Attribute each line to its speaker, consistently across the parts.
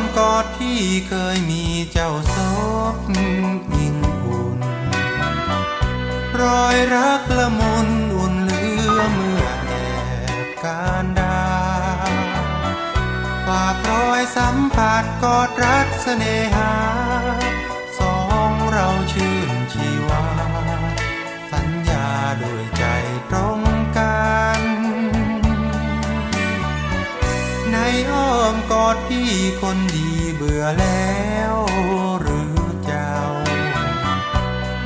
Speaker 1: มกอดที่เคยมีเจ้าซบยิ่งอุ่น รอยรักละมุนอุ่นเหลือเมื่อแอบการดาฝากรอยสัมผัสกอดรักเสน่หา ในอ้อมกอดพี่คนดีเบื่อแล้วหรือเจ้า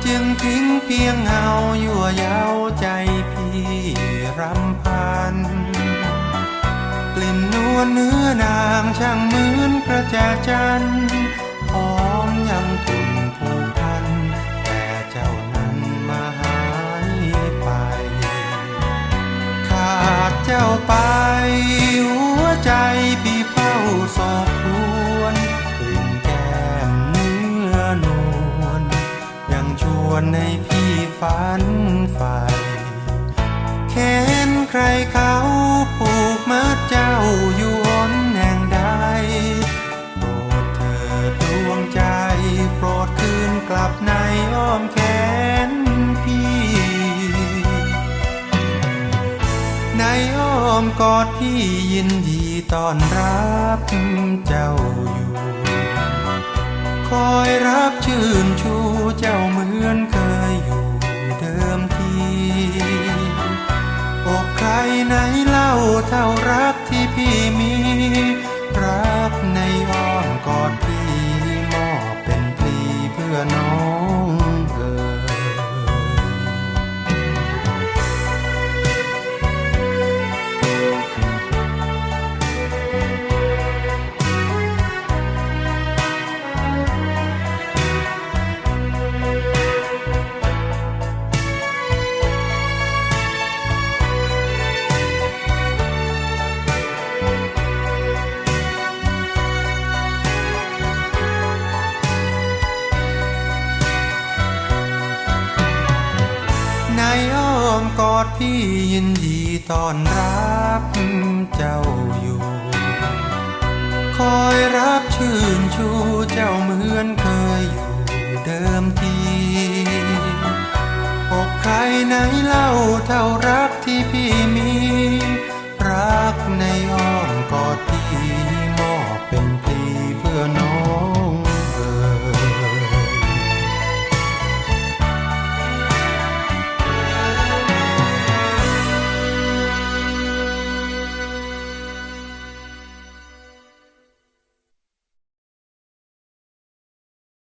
Speaker 1: จึงทิ้งเพียงเงายั่วเย้าใจพี่รำพัน กลิ่นนวลเนื้อนางช่างเหมือนกระแจจันหอมยังทุนผูกพัน แต่เจ้านั้นมาหายไป ขาดเจ้าไป วนให้พี่ฝันใฝ่เข็นใครเขาผูกมัดเจ้าอยู่หนแห่งใด โปรดเถิดดวงใจ โปรดคืนกลับในอ้อมแขนพี่ ในอ้อมกอดพี่ยินดีต้อนรับเจ้า อ้อมกอดพี่ยินดีต้อนรับเจ้าอยู่ คอยรับชื่นชูเจ้าเหมือนเคยอยู่เดิมทีอกใครไหนเล่าเท่ารักที่พี่มีรั